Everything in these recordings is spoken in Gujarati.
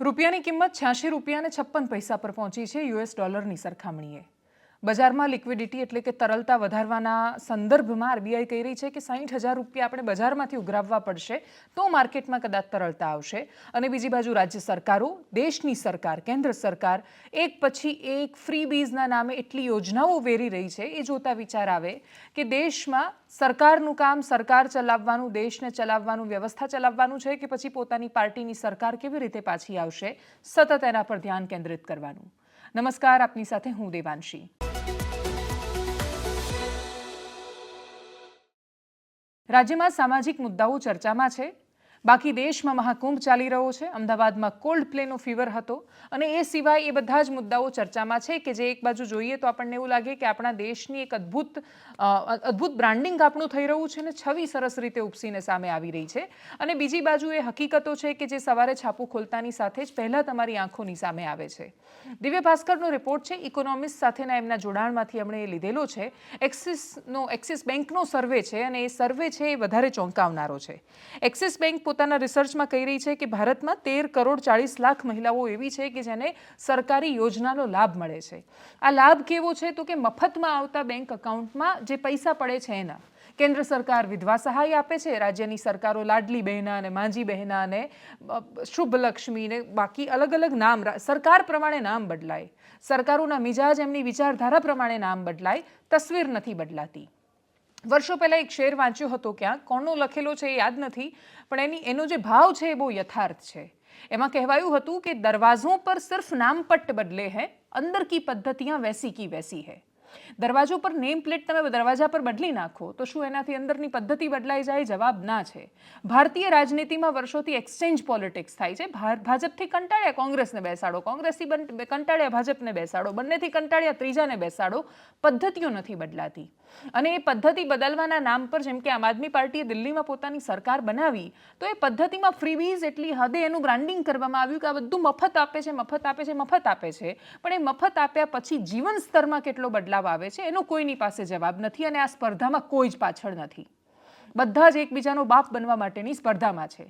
રૂપિયાની કિંમત છ્યાસી રૂપિયા અને છપ્પન પૈસા પર પહોંચી છે યુએસ ડોલરની સરખામણીએ. બજારમાં લિક્વિડિટી એટલે કે તરલતા વધારવાના સંદર્ભમાં આરબીઆઈ કહી રહી છે કે સાહીઠ હજાર રૂપિયા આપણે બજારમાંથી ઉઘરાવવા પડશે તો માર્કેટમાં કદાચ તરલતા આવશે. અને બીજી બાજુ રાજ્ય સરકારો, દેશની સરકાર, કેન્દ્ર સરકાર, એક પછી એક ફ્રી બીઝના નામે એટલી યોજનાઓ વેરી રહી છે. એ જોતા વિચાર આવે કે દેશમાં સરકારનું કામ સરકાર ચલાવવાનું, દેશને ચલાવવાનું, વ્યવસ્થા ચલાવવાનું છે કે પછી પોતાની પાર્ટીની સરકાર કેવી રીતે પાછી આવશે? સતત એના પર ધ્યાન કેન્દ્રિત કરવાનું. નમસ્કાર, આપની સાથે હું દેવાંશી. રાજ્યમાં સામાજિક મુદ્દાઓ ચર્ચામાં છે. બાકી દેશમાં મહાકુંભ ચાલી રહ્યો છે. અમદાવાદમાં કોલ્ડ પ્લેનો ફીવર હતો અને એ સિવાય એ બધા જ મુદ્દાઓ ચર્ચામાં છે કે જે એક બાજુ જોઈએ તો આપણને એવું લાગે કે આપણા દેશની એક અદ્ભુત અદ્ભુત બ્રાન્ડિંગ આપણું થઈ રહ્યું છે અને છવી સરસ રીતે ઉપસીને સામે આવી રહી છે. અને બીજી બાજુ એ હકીકતો છે કે જે સવારે છાપું ખોલતાની સાથે જ પહેલાં તમારી આંખોની સામે આવે છે. દિવ્ય ભાસ્કરનો રિપોર્ટ છે ઇકોનોમિસ્ટ સાથેના એમના જોડાણમાંથી એમણે એ લીધેલો છે. એક્સિસનો એક્સિસ બેંકનો સર્વે છે અને એ સર્વે છે એ વધારે ચોંકાવનારો છે. એક્સિસ બેંક પોતાના રિસર્ચમાં કહી રહી છે કે ભારતમાં તેર કરોડ ચાળીસ લાખ મહિલાઓ એવી છે કે જેને સરકારી યોજનાનો લાભ મળે છે. આ લાભ કેવો છે? તો કે મફતમાં આવતા બેંક અકાઉન્ટમાં જે પૈસા પડે છે એના, કેન્દ્ર સરકાર વિધવા સહાય આપે છે, રાજ્યની સરકારો લાડલી બહેના અને માંજી બહેના અને શુભલક્ષ્મી ને બાકી અલગ અલગ નામ સરકાર પ્રમાણે નામ બદલાય. સરકારોના મિજાજ એમની વિચારધારા પ્રમાણે નામ બદલાય. તસવીર નથી બદલાતી. વર્ષો પહેલાં એક શેર વાંચ્યો હતો ક્યાં? કોણનો લખેલો છે એ યાદ નથી, પણ એની, એનો જે ભાવ છે એ બહુ યથાર્થ છે. એમાં કહેવાયું હતું કે દરવાજોं પર સિર્ફ નામપટ્ટ બદલે હે, અંદર કી પદ્ધતિયાં વેસી કી વેસી હૈ. દરવાજો પર નેમ પ્લેટ તમે દરવાજા પર બદલી નાખો, તો શું એનાથી અંદરની પદ્ધતિ બદલાઈ જાય? જવાબ ના છે. ભારતીય રાજનીતિમાં વર્ષોથી એક્સચેન્જ પોલિટિક્સ થાય છે. ભાજપથી કંટાળ્યા કોંગ્રેસને બેસાડો. કોંગ્રેસથી કંટાળ્યા ભાજપને બેસાડો. બંનેથી કંટાળ્યા ત્રીજાને બેસાડો. પદ્ધતિઓ નથી બદલાતી. અને એ પદ્ધતિ બદલવાના નામ પર જેમ કે આમ આદમી પાર્ટીએ દિલ્હીમાં પોતાની સરકાર બનાવી, તો એ પદ્ધતિમાં ફ્રીબીઝ એટલી હદે એનું બ્રાન્ડિંગ કરવામાં આવ્યું કે આ બધું મફત આપે છે, મફત આપે છે, મફત આપે છે. પણ એ મફત આપ્યા પછી જીવન સ્તરમાં કેટલો બદલાવ આવે છે, એનો કોઈની પાસે જવાબ નથી અને આ સ્પર્ધામાં કોઈ જ પાછળ નથી. બધા જ એકબીજાનો બાપ બનવા માટેની સ્પર્ધામાં છે.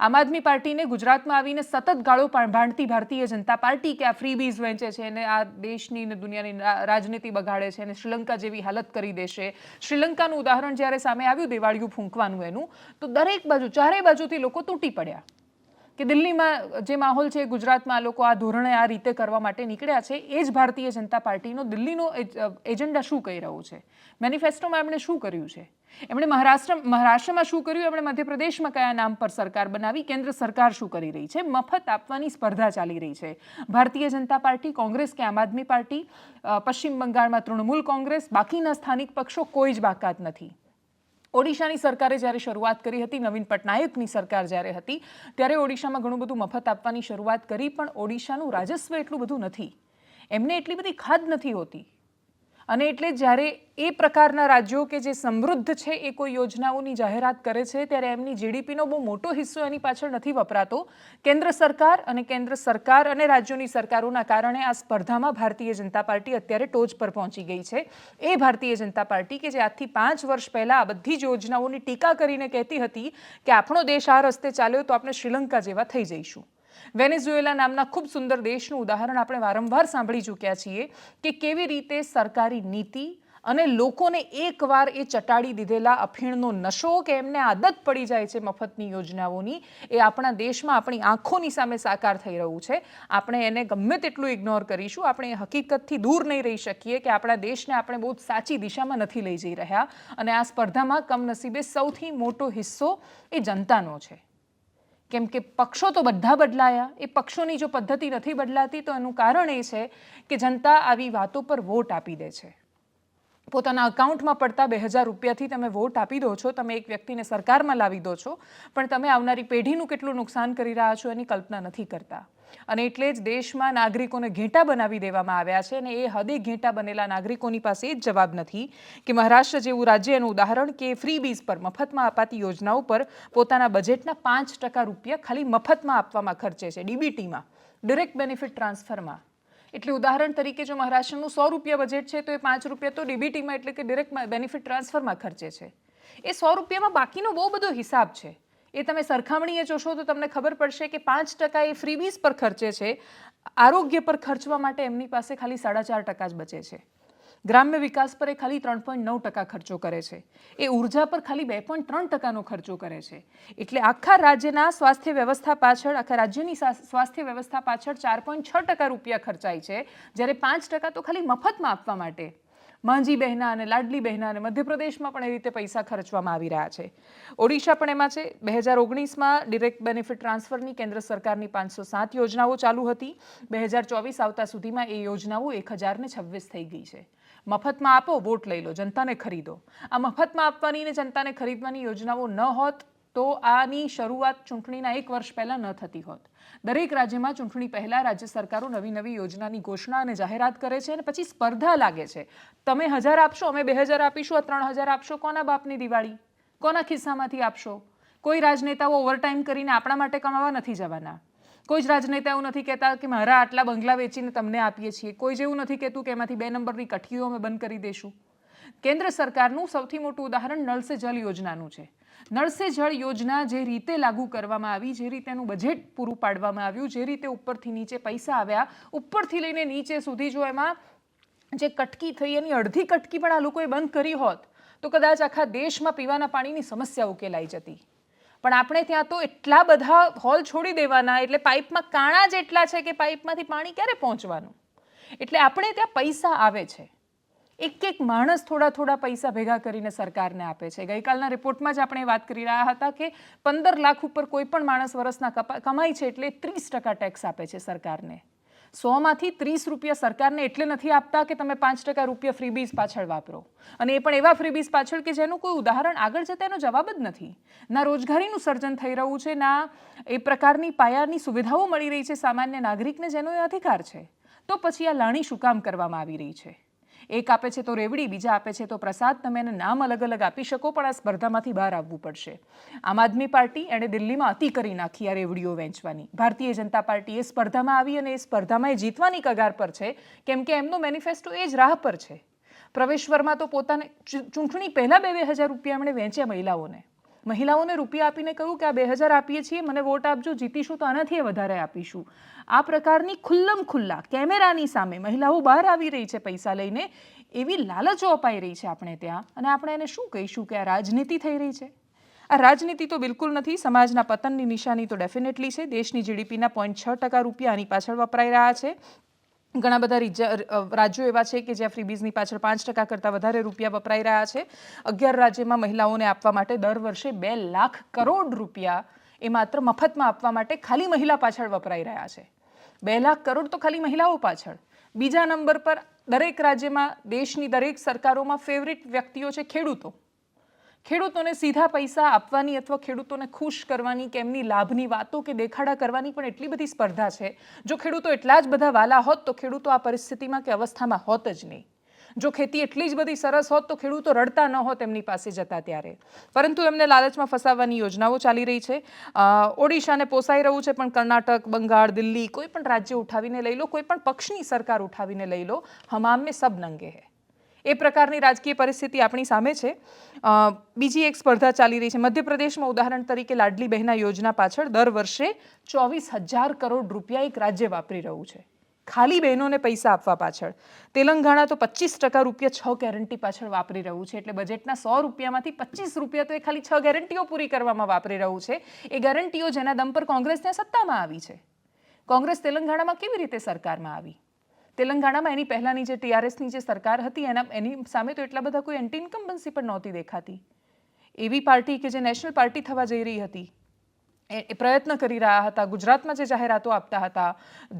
આમ આદમી પાર્ટીને ગુજરાતમાં આવીને સતત ગાળો ભાંડતી ભારતીય જનતા પાર્ટી કે આ ફ્રીબીઝ વેચે છે અને આ દેશની ને દુનિયાની રાજનીતિ બગાડે છે અને શ્રીલંકા જેવી હાલત કરી દેશે. શ્રીલંકાનું ઉદાહરણ જ્યારે સામે આવ્યું, દિવાળીયું ફૂંકવાનું એનું, તો દરેક બાજુ ચારેય બાજુથી લોકો તૂટી પડ્યા. કે દિલ્હીમાં જે માહોલ છે, ગુજરાતમાં આ લોકો આ ધોરણે આ રીતે કરવા માટે નીકળ્યા છે, એ જ ભારતીય જનતા પાર્ટીનો દિલ્હીનો એજ- એજન્ડા શું કહી રહ્યું છે? મેનિફેસ્ટોમાં એમણે શું કર્યું છે? એમણે મહારાષ્ટ્ર, મહારાષ્ટ્રમાં શું કર્યું? એમણે મધ્યપ્રદેશમાં કયા નામ પર સરકાર બનાવી? કેન્દ્ર સરકાર શું કરી રહી છે? મફત આપવાની સ્પર્ધા ચાલી રહી છે. ભારતીય જનતા પાર્ટી, કોંગ્રેસ કે આમ આદમી પાર્ટી? પશ્ચિમ બંગાળમાં તૃણમૂલ કોંગ્રેસ, બાકીના સ્થાનિક પક્ષો કોઈ જ બાકાત નથી. ઓડિશાની સરકારે જ્યારે શરૂઆત કરી હતી, નવીન પટનાયકની સરકાર જ્યારે હતી, ત્યારે ઓડિશામાં ઘણું બધું મફત આપવાની શરૂઆત કરી, પણ ઓડિશાનું રાજસ્વ એટલું બધું નથી. એમને એટલી બધી ખાદ નથી હોતી. અને એટલે જ્યારે એ પ્રકારના રાજ્યો કે જે સમૃદ્ધ છે એ કોઈ યોજનાઓની જાહેરાત કરે છે, ત્યારે એમની જીડીપીનો બહુ મોટો હિસ્સો એની પાછળ નથી વપરાતો. કેન્દ્ર સરકાર અને કેન્દ્ર સરકાર અને રાજ્યોની સરકારોના કારણે આ સ્પર્ધામાં ભારતીય જનતા પાર્ટી અત્યારે ટોચ પર પહોંચી ગઈ છે. એ ભારતીય જનતા પાર્ટી કે જે આજથી પાંચ વર્ષ પહેલાં આ બધી જ યોજનાઓની ટીકા કરીને કહેતી હતી કે આપણો દેશ આ રસ્તે ચાલ્યો તો આપણે શ્રીલંકા જેવા થઈ જઈશું. વેનેઝુએલા નામના ખૂબ સુંદર દેશનું ઉદાહરણ આપણે વારંવાર સાંભળી ચૂક્યા છીએ કે કેવી રીતે સરકારી નીતિ અને લોકોને એકવાર એ ચટાડી દીધેલા અફીણનો નશો કે એમને આદત પડી જાય છે મફતની યોજનાઓની, એ આપણા દેશમાં આપણી આંખોની સામે સાકાર થઈ રહ્યું છે. આપણે એને ગમે તેટલું ઇગ્નોર કરીશું, આપણે એ હકીકતથી દૂર નહીં રહી શકીએ કે આપણા દેશને આપણે બહુ સાચી દિશામાં નથી લઈ જઈ રહ્યા. અને આ સ્પર્ધામાં કમનસીબે સૌથી મોટો હિસ્સો એ જનતાનો છે. કેમ કે પક્ષો તો બધા બદલાયા. એ પક્ષોની જો પદ્ધતિ નથી બદલાતી, તો એનું કારણ એ છે કે જનતા આવી વાતો પર વોટ આપી દે છે. પોતાના અકાઉન્ટમાં પડતા બે હજાર રૂપિયાથી તમે વોટ આપી દો છો, તમે એક વ્યક્તિને સરકારમાં લાવી દો છો, પણ તમે આવનારી પેઢીનું કેટલું નુકસાન કરી રહ્યા છો એની કલ્પના નથી કરતા. અને એટલે જ દેશમાં નાગરિકોને ઘેંટા બનાવી દેવામાં આવ્યા છે અને એ હદે ઘેંટા બનેલા નાગરિકોની પાસે એ જ જવાબ નથી કે મહારાષ્ટ્ર જેવું રાજ્ય એનું ઉદાહરણ કે ફ્રી બીઝ પર મફતમાં અપાતી યોજનાઓ પર પોતાના બજેટના પાંચ ટકા રૂપિયા ખાલી મફતમાં આપવામાં ખર્ચે છે ડીબીટીમાં ડિરેક્ટ બેનિફિટ ટ્રાન્સફરમાં એટલે ઉદાહરણ તરીકે જો મહારાષ્ટ્રનું સો રૂપિયા બજેટ છે તો એ પાંચ રૂપિયા તો ડીબીટીમાં એટલે કે ડિરેક્ટ બેનિફિટ ટ્રાન્સફરમાં ખર્ચે છે. એ સો રૂપિયામાં બાકીનો બહુ બધો હિસાબ છે. એ તમે સરખામણીએ જોશો તો તમને ખબર પડશે કે પાંચ ટકા એ ફ્રીબીઝ પર ખર્ચે છે. આરોગ્ય પર ખર્ચવા માટે એમની પાસે ખાલી સાડા ચાર ટકા જ બચે છે. ગ્રામ્ય વિકાસ પર એ ખાલી ત્રણ પોઈન્ટ નવ ટકા ખર્ચો કરે છે. એ ઊર્જા પર ખાલી બે પોઈન્ટ ત્રણ ટકાનો ખર્ચો કરે છે. એટલે આખા રાજ્યના સ્વાસ્થ્ય વ્યવસ્થા પાછળ, આખા રાજ્યની સ્વાસ્થ્ય વ્યવસ્થા પાછળ ચાર પોઈન્ટ છ ટકા રૂપિયા ખર્ચાય છે. જ્યારે પાંચ ટકા તો ખાલી મફતમાં આપવા માટે. માંજી બહેના અને લાડલી બહેના અને મધ્યપ્રદેશમાં પણ એ રીતે પૈસા ખર્ચવામાં આવી રહ્યા છે. ઓડિશા પણ એમાં છે. બે હજાર ઓગણીસમાં ડિરેક્ટ બેનિફિટ ટ્રાન્સફરની કેન્દ્ર સરકારની પાંચસો સાત યોજનાઓ ચાલુ હતી. બે હજાર ચોવીસ આવતા સુધીમાં એ યોજનાઓ એક હજારને છવ્વીસ થઈ ગઈ છે. મફતમાં આપો, વોટ લઈ લો, જનતાને ખરીદો. આ મફતમાં આપવાની ને જનતાને ખરીદવાની યોજનાઓ ન હોત તો આની શરૂઆત ચૂંટણીના એક વર્ષ પહેલાં ન થતી હોત. દરેક રાજ્યમાં ચૂંટણી પહેલાં રાજ્ય સરકારો નવી નવી યોજનાની ઘોષણા અને જાહેરાત કરે છે અને પછી સ્પર્ધા લાગે છે. તમે હજાર આપશો, અમે બે હજાર આપીશું આ ત્રણ હજાર આપશો, કોના બાપની દિવાળી? કોના ખિસ્સામાંથી આપશો? કોઈ રાજનેતાઓ ઓવરટાઈમ કરીને આપણા માટે કમાવા નથી જવાના. કોઈ જ રાજનેતા એવું નથી કહેતા કે મારા આટલા બંગલા વેચીને તમને આપીએ છીએ. કોઈ જ એવું નથી કહેતું કે એમાંથી બે નંબરની કઠીઓ અમે બંધ કરી દઈશું કેન્દ્ર સરકારનું સૌથી મોટું ઉદાહરણ નળ સે જલ યોજનાનું છે. નળ જળ યોજના જે રીતે લાગુ કરવામાં આવી, જે રીતે એનું બજેટ પૂરું પાડવામાં આવ્યું, જે રીતે ઉપરથી નીચે પૈસા આવ્યા, ઉપરથી લઈને નીચે સુધી જો એમાં જે કટકી થઈ, એની અડધી કટકી પણ આ લોકોએ બંધ કરી હોત, તો કદાચ આખા દેશમાં પીવાના પાણીની સમસ્યા ઉકેલાઈ જતી. પણ આપણે ત્યાં તો એટલા બધા હોલ છોડી દેવાના, એટલે પાઇપમાં કાણા જેટલા છે કે પાઇપમાંથી પાણી ક્યારે પહોંચવાનું? એટલે આપણે ત્યાં પૈસા આવે છે. એક એક માણસ થોડા થોડા પૈસા ભેગા કરીને સરકારને આપે છે. ગઈકાલના રિપોર્ટમાં જ આપણે વાત કરી રહ્યા હતા કે પંદર લાખ ઉપર કોઈ પણ માણસ વર્ષના કમાય છે એટલે ત્રીસ ટકા ટેક્સ આપે છે સરકારને. સોમાંથી ત્રીસ રૂપિયા સરકારને એટલે નથી આપતા કે તમે પાંચ ટકા રૂપિયા ફ્રીબીઝ પાછળ વાપરો. અને એ પણ એવા ફ્રીબીઝ પાછળ કે જેનું કોઈ ઉદાહરણ આગળ જતા એનો જવાબ જ નથી. ના રોજગારીનું સર્જન થઈ રહ્યું છે, ના એ પ્રકારની પાયાની સુવિધાઓ મળી રહી છે સામાન્ય નાગરિકને જેનો એ અધિકાર છે. તો પછી આ લાણી શું કામ કરવામાં આવી રહી છે? એક આપે છે તો રેવડી, બીજા આપે છે તો પ્રસાદ. તમે એને નામ અલગ અલગ આપી શકો, પણ આ સ્પર્ધામાંથી બહાર આવવું પડશે. આમ આદમી પાર્ટી એણે દિલ્હીમાં અતિ કરી નાખી આ રેવડીઓ વેચવાની. ભારતીય જનતા પાર્ટી એ સ્પર્ધામાં આવી અને એ સ્પર્ધામાં એ જીતવાની કગાર પર છે, કેમ કે એમનું મેનિફેસ્ટો એ જ રાહ પર છે. પ્રવેશ્વરમાં તો પોતાને ચૂંટણી પહેલાં બે બે હજાર રૂપિયા એમણે વેચ્યા મહિલાઓને. મહિલાઓને રૂપિયા આપીને કહ્યું કે આ બે હજાર આપીએ છીએ, મને વોટ આપજો, જીતીશું તો આનાથી વધારે આપીશું. આ પ્રકારની ખુલ્લમ ખુલ્લા કેમેરાની સામે મહિલાઓ બહાર આવી રહી છે પૈસા લઈને, એવી લાલચો અપાઈ રહી છે આપણે ત્યાં. અને આપણે એને શું કહીશું કે આ રાજનીતિ થઈ રહી છે? આ રાજનીતિ તો બિલકુલ નથી, સમાજના પતનની નિશાની તો ડેફિનેટલી છે. દેશની જીડીપીના પોઈન્ટ છ ટકા રૂપિયા આની પાછળ વપરાઈ રહ્યા છે. ઘણા બધા રીજ- રાજ્યો એવા છે કે જ્યાં ફ્રીબીઝની પાછળ પાંચ ટકા કરતાં વધારે રૂપિયા વપરાઈ રહ્યા છે. અગિયાર રાજ્યમાં મહિલાઓને આપવા માટે દર વર્ષે બે લાખ કરોડ રૂપિયા એ માત્ર મફતમાં આપવા માટે ખાલી મહિલા પાછળ વપરાઈ રહ્યા છે. બે લાખ કરોડ તો ખાલી મહિલાઓ પાછળ. બીજા નંબર પર દરેક રાજ્યમાં દેશની દરેક સરકારોમાં ફેવરિટ વ્યક્તિઓ છે ખેડૂતો. ખેડૂતોને સીધા પૈસા આપવાની અથવા ખેડૂતોને ખુશ કરવાની કે એમની લાભની વાતો કે દેખાડા કરવાની પણ એટલી બધી સ્પર્ધા છે. જો ખેડૂતો એટલા જ બધા વાલા હોત તો ખેડૂતો આ પરિસ્થિતિમાં કે અવસ્થામાં હોત જ નહીં. જો ખેતી એટલી જ બધી સરસ હોત તો ખેડૂતો રડતા ન હોત એમની પાસે જતા ત્યારે. પરંતુ એમને લાલચમાં ફસાવવાની યોજનાઓ ચાલી રહી છે. ઓડિશાને પોસાઈ રહ્યું છે પણ કર્ણાટક, બંગાળ, દિલ્હી કોઈ પણ રાજ્ય ઉઠાવીને લઈ લો, કોઈ પણ પક્ષની સરકાર ઉઠાવીને લઈ લો, હમામ મેં સબ નંગે હે. એ પ્રકારની રાજકીય પરિસ્થિતિ આપણી સામે છે. બીજી એક સ્પર્ધા ચાલી રહી છે. મધ્યપ્રદેશમાં ઉદાહરણ તરીકે લાડલી બહેના યોજના પાછળ દર વર્ષે ચોવીસ હજાર કરોડ રૂપિયા એક રાજ્ય વાપરી રહ્યું છે. ખાલી બહેનોને પૈસા આપવા પાછળ. તેલંગાણા તો પચીસ ટકા રૂપિયા છ ગેરંટી પાછળ વાપરી રહ્યું છે. એટલે બજેટના સો રૂપિયામાંથી પચીસ રૂપિયા તો એ ખાલી છ ગેરંટીઓ પૂરી કરવામાં વાપરી રહ્યું છે. એ ગેરંટીઓ જેના દમ પર કોંગ્રેસ ત્યાં સત્તામાં આવી છે. કોંગ્રેસ તેલંગાણામાં કેવી રીતે સરકારમાં આવી? તેલંગાણામાં એની પહેલાંની જે ટીઆરએસની જે સરકાર હતી, એના, એની સામે તો એટલા બધા કોઈ એન્ટી ઇન્કમ્બન્સી પણ નહોતી દેખાતી. એવી પાર્ટી કે જે નેશનલ પાર્ટી થવા જઈ રહી હતી, એ પ્રયત્ન કરી રહ્યા હતા, ગુજરાતમાં જે જાહેરાતો આપતા હતા,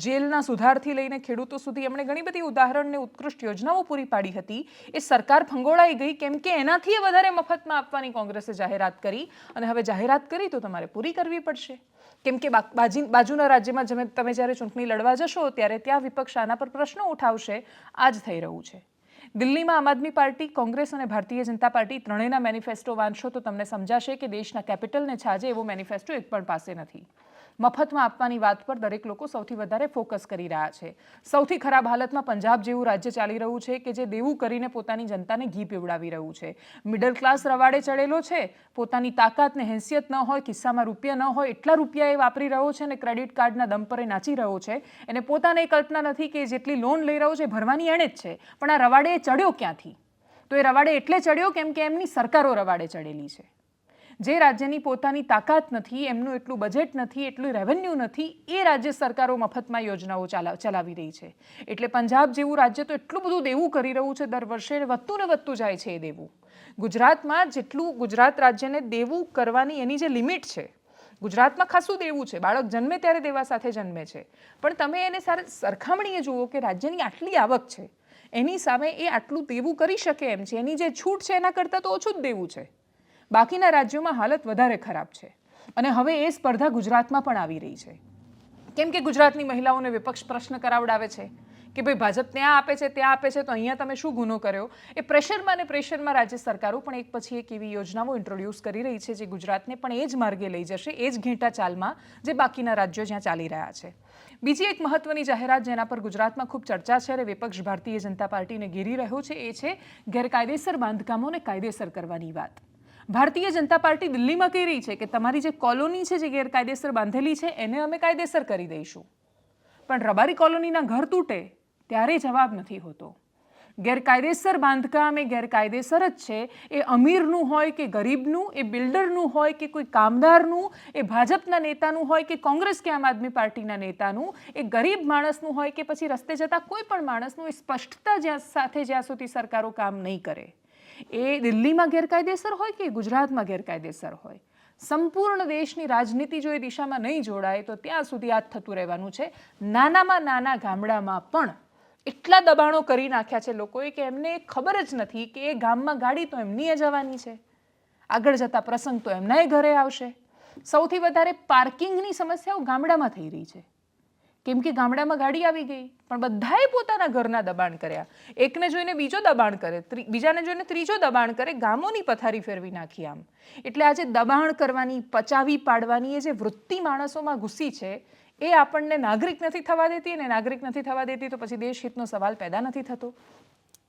જેલના સુધારથી લઈને ખેડૂતો સુધી એમણે ઘણી બધી ઉદાહરણને ઉત્કૃષ્ટ યોજનાઓ પૂરી પાડી હતી. એ સરકાર ફંગોળાઈ ગઈ, કેમ કે એનાથી વધારે મફતમાં આપવાની કોંગ્રેસે જાહેરાત કરી, અને હવે જાહેરાત કરી તો તમારે પૂરી કરવી પડશે. કેમ કે બાજી બાજુના રાજ્યમાં જેમ તમે જ્યારે ચૂંટણી લડવા જશો, ત્યારે ત્યાં વિપક્ષ આના પર પ્રશ્નો ઉઠાવશે. આ જ થઈ રહ્યું છે. દિલ્હીમાં આમ આદમી પાર્ટી, કોંગ્રેસ અને ભારતીય જનતા પાર્ટી ત્રણેયના મેનિફેસ્ટો વાંચશો તો તમને સમજાશે કે દેશના કેપિટલને છાજે એવો મેનિફેસ્ટો એક પણ પાસે નથી. મફતમાં આપવાની વાત પર દરેક લોકો સૌથી વધારે ફોકસ કરી રહ્યા છે. સૌથી ખરાબ હાલતમાં પંજાબ જેવું રાજ્ય ચાલી રહ્યું છે કે જે દેવું કરીને પોતાની જનતાને ઘી પીવડાવી રહ્યું છે. મિડલ ક્લાસ રવાડે ચડેલો છે. પોતાની તાકાત ને હેસિયત ન હોય, કિસ્સામાં રૂપિયા ન હોય, એટલા રૂપિયા એ વાપરી રહ્યો છે અને ક્રેડિટ કાર્ડના દમ પર એ નાચી રહ્યો છે. એને પોતાને કલ્પના નથી કે જેટલી લોન લઈ રહ્યો છે ભરવાની એણે જ છે. પણ આ રવાડે ચડ્યો ક્યાંથી? તો એ રવાડે એટલે ચડ્યો કેમ કે એમની સરકારો રવાડે ચડેલી છે. જે રાજ્યની પોતાની તાકાત નથી, એમનું એટલું બજેટ નથી, એટલું રેવન્યુ નથી, એ રાજ્ય સરકારો મફતમાં યોજનાઓ ચાલા, ચલાવી રહી છે. એટલે પંજાબ જેવું રાજ્ય તો એટલું બધું દેવું કરી રહ્યું છે, દર વર્ષે વધતું ને વધતું જાય છે એ દેવું. ગુજરાતમાં જેટલું ગુજરાત રાજ્યને દેવું કરવાની એની જે લિમિટ છે, ગુજરાતમાં ખાસું દેવું છે. બાળક જન્મે ત્યારે દેવા સાથે જન્મે છે. પણ તમે એને સાર, સરખામણીએ જુઓ કે રાજ્યની આટલી આવક છે, એની સામે એ આટલું દેવું કરી શકે એમ છે. એની જે છૂટ છે એના કરતાં તો ઓછું જ દેવું છે. બાકીના રાજ્યોમાં હાલત વધારે ખરાબ છે. અને હવે એ સ્પર્ધા ગુજરાતમાં પણ આવી રહી છે. કેમ કે ગુજરાતની મહિલાઓને વિપક્ષ પ્રશ્ન કરાવડાવે છે કે ભાઈ ભાજપ ત્યાં આપે છે, ત્યાં આપે છે, તો અહીંયા તમે શું ગુનો કર્યો? એ પ્રેશરમાં અને પ્રેશરમાં રાજ્ય સરકારો પણ એક પછી એક એવી યોજનાઓ ઇન્ટ્રોડ્યુસ કરી રહી છે જે ગુજરાતને પણ એ જ માર્ગે લઈ જશે, એ જ ઘેંટા ચાલમાં જે બાકીના રાજ્યો જ્યાં ચાલી રહ્યા છે. બીજી એક મહત્વની જાહેરાત જેના પર ગુજરાતમાં ખૂબ ચર્ચા છે અને વિપક્ષ ભારતીય જનતા પાર્ટીને ઘેરી રહ્યો છે, એ છે ગેરકાયદેસર બાંધકામોને કાયદેસર કરવાની વાત. ભારતીય જનતા પાર્ટી દિલ્હીમાં કહી રહી છે કે તમારી જે કોલોની છે જે ગેરકાયદેસર બાંધેલી છે, એને અમે કાયદેસર કરી દઈશું. પણ રબારી કોલોનીના ઘર તૂટે ત્યારે જવાબ નથી હોતો. ગેરકાયદેસર બાંધકામ એ ગેરકાયદેસર જ છે. એ અમીરનું હોય કે ગરીબનું, એ બિલ્ડરનું હોય કે કોઈ કામદારનું, એ ભાજપના નેતાનું હોય કે કોંગ્રેસ કે આમ આદમી પાર્ટીના નેતાનું, એ ગરીબ માણસનું હોય કે પછી રસ્તે જતા કોઈ પણ માણસનું, એ સ્પષ્ટતા જ્યાં સાથે જ્યાં સુધી સરકારો કામ નહીં કરે. એ દિલ્હીમાં ગેરકાયદેસર હોય કે ગુજરાતમાં ગેરકાયદેસર હોય? સંપૂર્ણ દેશની રાજનીતિ જો એ દિશામાં નહીં જોડાય, તો ત્યાં સુધી આ થતું રહેવાનું છે. નાનામાં નાના ગામડામાં પણ એટલા દબાણો કરી નાખ્યા છે લોકોએ કે એમને ખબર જ નથી કે એ ગામમાં ગાડી તો એમની એ જવાની છે. આગળ જતા પ્રસંગ તો એમનાય ઘરે આવશે. સૌથી વધારે પાર્કિંગની સમસ્યાઓ ગામડામાં થઈ રહી છે. કેમ કે ગામડામાં ગાડી આવી ગઈ, પણ બધાએ પોતાના ઘરના દબાણ કર્યા. એકને જોઈને બીજો દબાણ કરે બીજાને જોઈને ત્રીજો દબાણ કરે, ગામોની પથારી ફેરવી નાખી આમ. એટલે આજે દબાણ કરવાની, પચાવી પાડવાની એ જે વૃત્તિ માણસોમાં ઘૂસી છે, એ આપણને નાગરિક નથી થવા દેતી અને નાગરિક નથી થવા દેતી તો પછી દેશહિતનો સવાલ પેદા નથી થતો.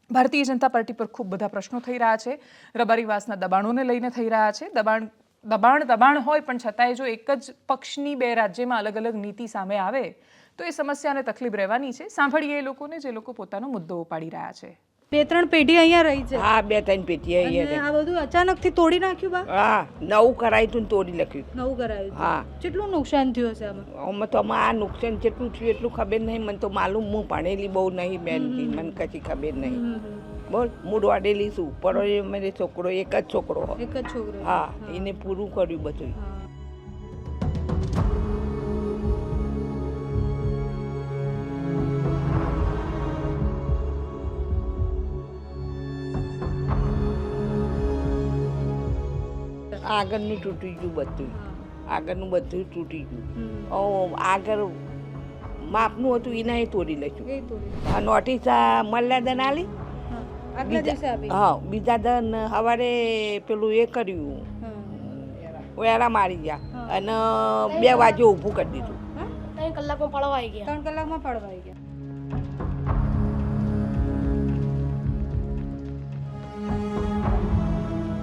ભારતીય જનતા પાર્ટી પર ખૂબ બધા પ્રશ્નો થઈ રહ્યા છે. રબારીવાસના દબાણોને લઈને થઈ રહ્યા છે. દબાણ દબાણ દબાણ હોય, પણ છતાંય જો એક જ પક્ષની બે રાજ્યમાં અલગ અલગ નીતિ સામે આવે તો એ સમસ્યાને તકલીફ રહેવાની છે. સાંભળીએ એ લોકોને જે લોકો પોતાનો મુદ્દો ઉપાડી રહ્યા છે. બે ત્રણ પેઢી અહીંયા રહી છે. હા બે ત્રણ પેઢી અહીંયા આ બધું અચાનકથી તોડી નાખ્યું બા? હા નવું કરાયું તું તોડી લખ્યું નવું કરાયું હા. કેટલું નુકસાન થયું હશે આમાં? આમાં તો આમાં આ નુકસાન જેટલું થયું એટલું ખબર નહીં. મને તો માલુમ હું ભણેલી બહુ નહીં બેન મને કશી ખબર નહીં. બોલ હું વાડેલી છું. પડો એ મારે છોકરો એક જ છોકરો. એક જ છોકરો. હા એને પૂરું કર્યું બધું આગળનું તૂટી ગયું બધું આગળનું બધું તૂટી ગયું. ઓ આગળ માપનું હતું એના એ તોડી લખ્યું એ તોડી આ નોટિસ આ મલ્લાદન આલી? હા. બીજા દન સવારે પેલું એ કર્યું. વેરા મારી ગયા. અને બે વાગે ઊભું કરી દીધું. ત્રણ કલાકમાં પડવા આવી ગયા. ત્રણ કલાકમાં પડવાઈ ગયા.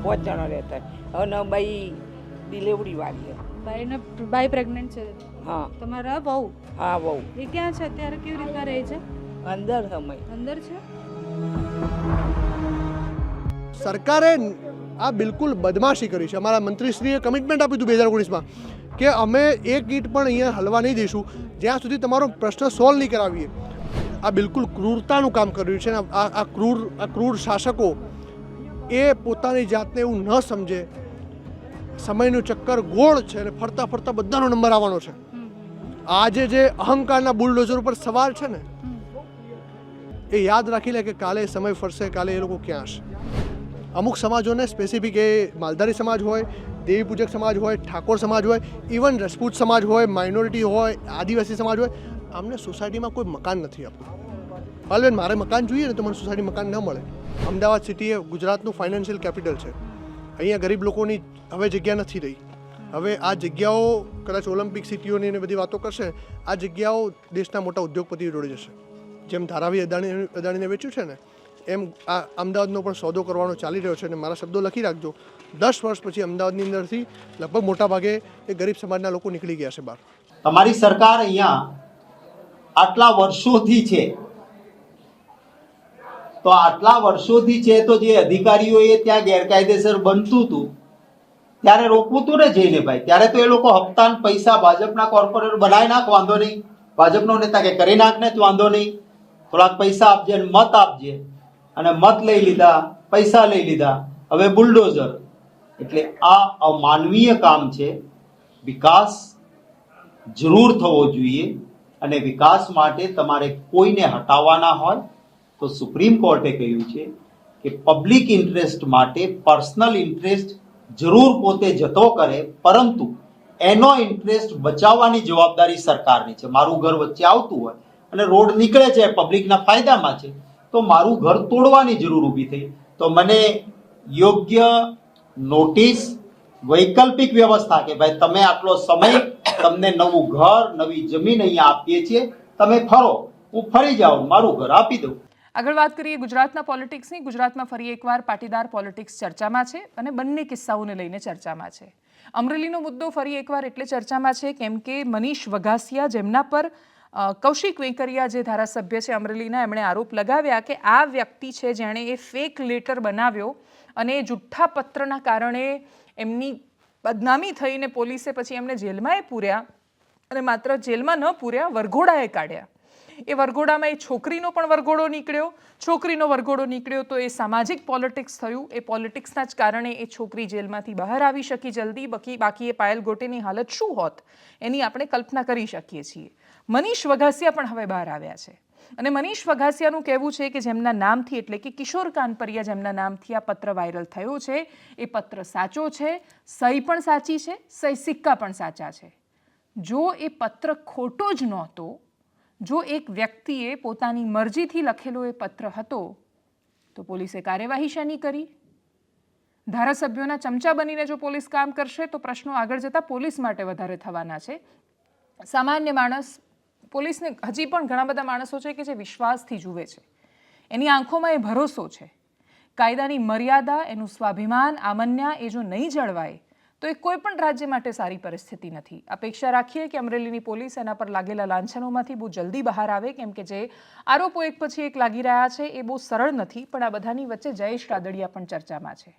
પાંચ જણા રહેતા અને બાઈ ડિલિવરી વાળી છે. બાઈને બાઈ પ્રેગ્નન્ટ છે. હા. તમારા બહુ? હા બહુ. એ ક્યાં છે? અત્યારે કેવી રીતના રહે છે? અંદર સમય અંદર છે? સરકારે આ બિલકુલ બદમાશી કરી છે. અમારા મંત્રીશ્રીએ કમિટમેન્ટ આપ્યું હતું બે હજાર ઓગણીસમાં કે અમે એક ઈંટ પણ અહીંયા હલવા નહીં દઈશું. જ્યાં સુધી તમારો પ્રશ્ન સોલ્વ નહીં કરાવીએ. આ બિલકુલ ક્રૂરતાનું કામ કર્યું છે અને આ આ ક્રૂર આ ક્રૂર શાસકો એ પોતાની જાતને એવું ન સમજે. સમયનું ચક્કર ગોળ છે અને ફરતા ફરતા બધાનો નંબર આવવાનો છે. આજે જે અહંકારના બુલડોઝર ઉપર સવાર છે ને, એ યાદ રાખી લે કે કાલે સમય ફરશે, કાલે એ લોકો ક્યાં હશે. અમુક સમાજોને સ્પેસિફિક એ માલધારી સમાજ હોય દેવી પૂજક સમાજ હોય, ઠાકોર સમાજ હોય ઇવન રજપૂત સમાજ હોય માઇનોરિટી હોય, આદિવાસી સમાજ હોય, આમને સોસાયટીમાં કોઈ મકાન નથી આપતું. પાલવેન, મારે મકાન જોઈએ ને તો મને સોસાયટી મકાન ન મળે. અમદાવાદ સિટી એ ગુજરાતનું ફાઇનાન્શિયલ કેપિટલ છે. અહીંયા ગરીબ લોકોની હવે જગ્યા નથી રહી. હવે આ જગ્યાઓ કદાચ ઓલિમ્પિક સિટીઓની એને બધી વાતો કરશે, આ જગ્યાઓ દેશના મોટા ઉદ્યોગપતિઓ જોડે જશે. જેમ ધારાવી અદાણી અદાણીને વેચ્યું છે ને, એમ આ અમદાવાદનો પણ સોદો કરવાનો ચાલી રહ્યો છે અને મારા શબ્દો લખી રાખજો. દસ વર્ષ પછી અમદાવાદની અંદરથી લગભગ મોટા ભાગે એ ગરીબ સમાજના લોકો નીકળી ગયા છે બહાર. તમારી સરકાર અહીંયા આટલા વર્ષોથી છે. તો આટલા વર્ષોથી છે તો જે અધિકારીઓએ ત્યાં ગેરકાયદેસર બનતું હતું, ત્યારે રોકવું હતું ને જઈને ભાઈ? ત્યારે તો એ લોકો હપ્તા પૈસા ભાજપના કોર્પોરેટર બનાવી નાખ, વાંધો નહીં. ભાજપનો નેતા કે કરી નાખ ને વાંધો નહીં. થોડાક પૈસા આપજે અને મત આપજે. અને મત લઈ લીધા, પૈસા લઈ લીધા. હવે બુલડોઝર. એટલે આ અમાનવીય કામ છે. વિકાસ જરૂર થવો જોઈએ અને વિકાસ માટે તમારે કોઈને હટાવવાના હોય તો સુપ્રીમ કોર્ટે કહ્યું છે કે પબ્લિક ઇન્ટરેસ્ટ માટે પર્સનલ ઇન્ટરેસ્ટ જરૂર પોતે જતો કરે, પરંતુ એનો ઇન્ટરેસ્ટ બચાવવાની જવાબદારી સરકારની છે. મારું ઘર વચ્ચે આવતું હોય અને રોડ નીકળે છે પબ્લિકના ફાયદામાં છે, તો મારું ઘર તોડવાની જરૂર ઊભી થઈ. તો મને યોગ્ય નોટિસ વૈકલ્પિક વ્યવસ્થા કે ભાઈ તમે આટલો સમય તમને નવું ઘર, નવી જમીન અહીંયા આપીએ છીએ, તમે ફરો, હું ફરી જાઉં, મારું ઘર આપી દઉં. આગળ વાત કરીએ ગુજરાતના પોલિટિક્સની. ગુજરાતમાં ફરી એકવાર પાટીદાર પોલિટિક્સ ચર્ચામાં છે અને બંને કિસ્સાઓને લઈને ચર્ચામાં છે. અમરેલીનો મુદ્દો ફરી એકવાર એટલે ચર્ચામાં છે કેમ કે મનીષ વઘાસિયા જેમના પર કૌશિક વેકરિયા જે ધારાસભ્ય છે અમરેલીના, એમણે આરોપ લગાવ્યા કે આ વ્યક્તિ છે જેણે એ ફેક લેટર બનાવ્યો અને જુઠ્ઠા પત્રના કારણે એમની બદનામી થઈને પોલીસે પછી એમને જેલમાં એ પૂર્યા અને માત્ર જેલમાં ન પૂર્યા, વરઘોડાએ કાઢ્યા. એ વરઘોડામાં એ છોકરીનો પણ વરઘોડો નીકળ્યો. છોકરીનો વરઘોડો નીકળ્યો તો એ સામાજિક પોલિટિક્સ થયું. એ પોલિટિક્સના જ કારણે એ છોકરી જેલમાંથી બહાર આવી શકી જલ્દી. બાકી બાકી એ પાયલ ગોટેની હાલત શું હોત? એની આપણે કલ્પના કરી શકીએ છીએ. મનીષ વઘાસિયા પણ હવે બહાર આવ્યા છે. અને મનીષ વઘાસિયાનું કહેવું છે કે જેમના નામથી, એટલે કે કિશોર કાનપરિયા જેમના નામથી આ પત્ર વાયરલ થયો છે. એ પત્ર સાચો છે, સહી પણ સાચી છે, સહી સિક્કા પણ સાચા છે. જો એ પત્ર ખોટો જ નહોતો જો એક વ્યક્તિએ પોતાની મરજીથી લખેલો એ પત્ર હતો, તો પોલીસે કાર્યવાહી શેની કરી? ધારાસભ્યોના ચમચા બનીને જો પોલીસ કામ કરશે, તો પ્રશ્નો આગળ જતાં પોલીસ માટે વધારે થવાના છે. સામાન્ય માણસ, પોલીસને હજી પણ ઘણા બધા માણસો છે કે જે વિશ્વાસથી જુએ છે. એની આંખોમાં એ ભરોસો છે. કાયદાની મર્યાદા, એનું સ્વાભિમાન, આમન્યા એ જો નહીં જળવાય તો એ કોઈ પણ રાજ્ય માટે સારી પરિસ્થિતિ નથી. અપેક્ષા રાખીએ કે અમરેલીની પોલીસ એના પર લાગેલા લાંછનોમાંથી બહુ જલ્દી બહાર આવે, કેમ કે જે આરોપો એક પછી એક લાગી રહ્યા છે, એ બહુ સરળ નથી, પણ આ બધાની વચ્ચે જયેશ રાદડિયા પણ ચર્ચામાં છે.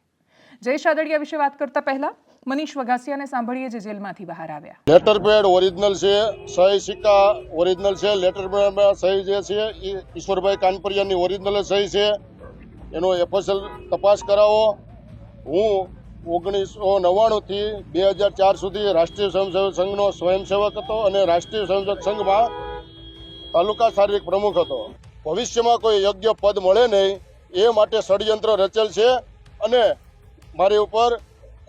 જયેશ રાદડિયા વિશે વાત કરતા પહેલા, મનીષ વઘાસિયાને સાંભળીએ જે જેલમાંથી બહાર આવ્યા. લેટર પેડ ઓરિજિનલ છે, સહી સિક્કા ઓરિજિનલ છે, લેટર પેડમાં સહી જે છે, એ ઈશ્વરભાઈ કાનપરિયાની ઓરિજિનલ સહી છે. એનો એફએસએલ તપાસ કરાવો. હું ઓગણીસો નવ્વાણુંથી બે હજાર ચાર સુધી રાષ્ટ્રીય સ્વયંસેવક સંઘનો સ્વયંસેવક હતો અને રાષ્ટ્રીય સ્વયંસેવક સંઘમાં તાલુકા શારીરિક પ્રમુખ હતો. ભવિષ્યમાં કોઈ યોગ્ય પદ મળે નહીં, એ માટે ષડયંત્ર રચેલ છે અને મારી ઉપર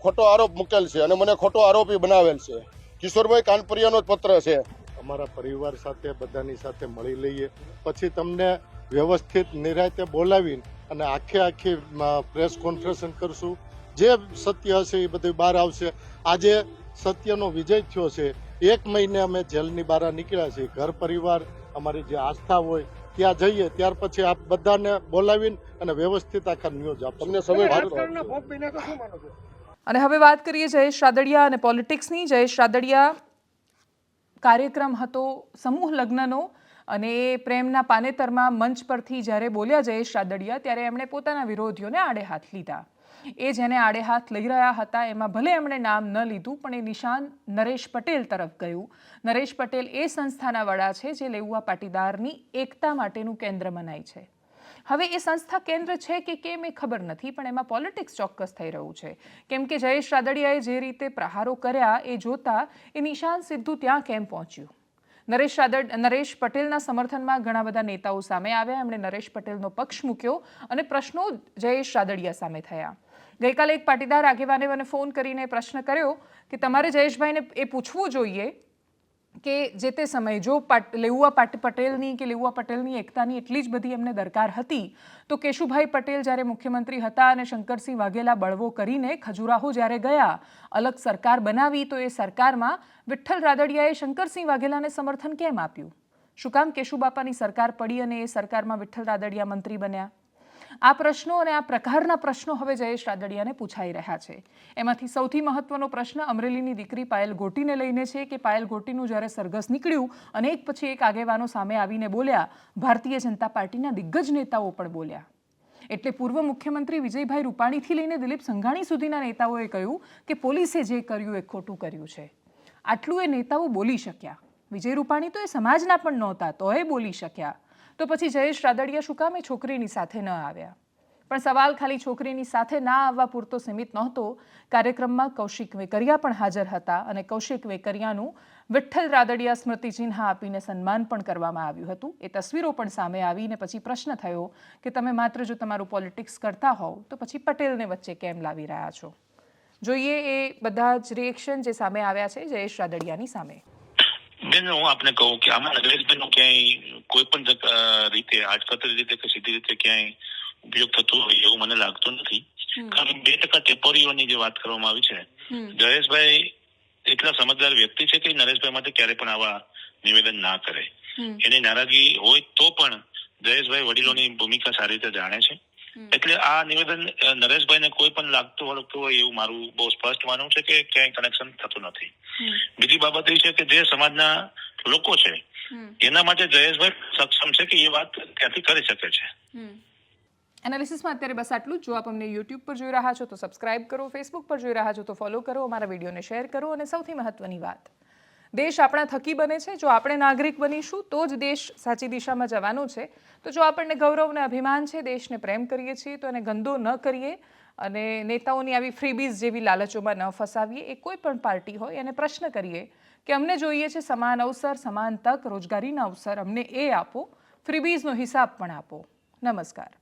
ખોટો આરોપ મૂકેલ છે અને મને ખોટો આરોપી બનાવેલ છે. કિશોરભાઈ કાનપરિયાનો જ પત્ર છે. અમારા પરિવાર સાથે, બધાની સાથે મળી લઈએ. પછી તમને વ્યવસ્થિત નિરાયતે બોલાવીને અને આખે આખી પ્રેસ કોન્ફરન્સ કરશું. જે સત્ય હશે એ બધું બહાર આવશે. આજે સત્યનો વિજય થયો છે. એક મહિને અમે જેલની બહાર નીકળ્યા છીએ. ઘર પરિવાર અમારી જે આસ્થા હોય ત્યાં જઈએ ત્યાર પછી આપ બધાને બોલાવીને અને વ્યવસ્થિત આખા ન્યૂઝ તમને સમય અને હવે વાત કરીએ જયેશ રાદડિયા અને પોલિટિક્સની. જયેશ રાદડિયા કાર્યક્રમ હતો સમૂહ લગ્નનો અને એ પ્રેમના પાનેતરમાં મંચ પરથી જ્યારે બોલ્યા જયેશ રાદડિયા ત્યારે એમણે પોતાના વિરોધીઓને આડે હાથ લીધા. એ જેને આડે હાથ લઈ રહ્યા હતા, એમાં ભલે એમણે નામ ન લીધું, પણ એ નિશાન નરેશ પટેલ તરફ ગયું. નરેશ પટેલ એ સંસ્થાના વડા છે, જે લેઉવા પાટીદારની એકતા માટેનું કેન્દ્ર મનાય છે. હવે એ સંસ્થા કેન્દ્ર છે કે કેમ એ ખબર નથી, પણ એમાં પોલિટિક્સ ચોક્કસ થઈ રહ્યું છે. કેમ કે જયેશ રાદડિયાએ જે રીતે પ્રહારો કર્યા, એ જોતા એ નિશાન સીધું ત્યાં કેમ પહોંચ્યું? નરેશ રાદડ, નરેશ પટેલના સમર્થનમાં ઘણા બધા નેતાઓ સામે આવ્યા. એમણે નરેશ પટેલનો પક્ષ મૂક્યો અને પ્રશ્નો જયેશ રાદડિયા સામે થયા. ગઈકાલે એક પાટીદાર આગેવાને મને ફોન કરીને પ્રશ્ન કર્યો કે તમારે જયેશભાઈને એ પૂછવું જોઈએ કે જે તે સમયે જો પાટ લેઉવા પાટ, પટેલની કે લેઉવા પટેલની એકતાની એટલી જ બધી એમને દરકાર હતી, તો કેશુભાઈ પટેલ જ્યારે મુખ્યમંત્રી હતા અને શંકરસિંહ વાઘેલા બળવો કરીને ખજુરાહો જ્યારે ગયા, અલગ સરકાર બનાવી, તો એ સરકારમાં વિઠ્ઠલ રાદડિયાએ શંકરસિંહ વાઘેલાને સમર્થન કેમ આપ્યું? શું કામ કેશુબાપાની સરકાર પડી અને એ સરકારમાં વિઠ્ઠલ રાદડિયા મંત્રી બન્યા? આ પ્રશ્નો અને આ પ્રકારના પ્રશ્નો હવે જયેશ રાદડિયાને પૂછાઈ રહ્યા છે. એમાંથી સૌથી મહત્વનો પ્રશ્ન અમરેલીની દીકરી પાયલ ગોટીને લઈને છે કે પાયલ ગોટીનું જ્યારે સરઘસ નીકળ્યું અને એક પછી એક આગેવાનો સામે આવીને બોલ્યા, ભારતીય જનતા પાર્ટીના દિગ્ગજ નેતાઓ પણ બોલ્યા. એટલે પૂર્વ મુખ્યમંત્રી વિજયભાઈ રૂપાણીથી લઈને દિલીપ સંઘાણી સુધીના નેતાઓએ કહ્યું કે પોલીસે જે કર્યું એ ખોટું કર્યું છે. આટલું એ નેતાઓ બોલી શક્યા. વિજય રૂપાણી તો એ સમાજના પણ નહોતા તો એ બોલી શક્યા. તો પછી જયેશ રાદડિયા શું કામે છોકરીની સાથે ન આવ્યા? પણ સવાલ ખાલી છોકરીની સાથે ના આવવા પૂરતો સીમિત નહોતો. કાર્યક્રમમાં કૌશિક વેકરિયા પણ હાજર હતા અને કૌશિક વેકરિયાનું વિઠ્ઠલ રાદડિયા સ્મૃતિ ચિહ્ન આપીને સન્માન પણ કરવામાં આવ્યું હતું. એ તસવીરો પણ સામે આવીને પછી પ્રશ્ન થયો કે તમે માત્ર જો તમારું પોલિટિક્સ કરતા હોવ, તો પછી પટેલને વચ્ચે કેમ લાવી રહ્યા છો? જોઈએ એ બધા જ રિએક્શન જે સામે આવ્યા છે જયેશ રાદડિયાની સામે. બેન હું આપને કહું કે આમાં નગરેશભાઈ નું ક્યાંય કોઈ પણ રીતે આડકતરી રીતે કે સીધી રીતે ક્યાંય ઉપયોગ થતો હોય એવું મને લાગતું નથી. કારણ કે બે ટકા ટેપોરીઓની જે વાત કરવામાં આવી છે જયેશભાઈ એટલા સમજદાર વ્યક્તિ છે કે નરેશભાઈ માટે ક્યારે પણ આવા નિવેદન ના કરે. એની નારાજગી હોય તો પણ જયેશભાઈ વડીલોની ભૂમિકા સારી રીતે જાણે છે. એટલે આ નિવેદન નરેશભાઈને કોઈ પણ લાગતું વળગતું હોય એવું મારું બહુ સ્પષ્ટ માનવું છે કે ક્યાંય કનેક્શન થતું નથી. બીજી બાબત એ છે કે જે સમાજના લોકો છે એના માટે જયેશભાઈ સક્ષમ છે કે એ વાત ત્યાંથી કરી શકે છે. એનાલિસિસમાં અત્યારે બસ આટલું જ. જો આપ અમને યુટ્યુબ પર જોઈ રહ્યા છો તો સબસ્ક્રાઇબ કરો ફેસબુક પર જોઈ રહ્યા છો તો ફોલો કરો અમારા વિડીયોને શેર કરો અને સૌથી મહત્વની વાત. દેશ આપણા થકી બને છે. જો આપણે નાગરિક બનીશું, તો જ દેશ સાચી દિશામાં જવાનો છે. તો જો આપણને ગૌરવ અને અભિમાન છે, દેશને પ્રેમ કરીએ છીએ, તો એને ગંદો ન કરીએ અને નેતાઓની આવી ફ્રીબીઝ જેવી લાલચોમાં ન ફસાવીએ. એ કોઈ પણ પાર્ટી હોય, એને પ્રશ્ન કરીએ કે અમને જોઈએ છે સમાન અવસર, સમાન તક, રોજગારીના અવસર, અમને એ આપો, ફ્રીબીઝનો હિસાબ પણ આપો. નમસ્કાર.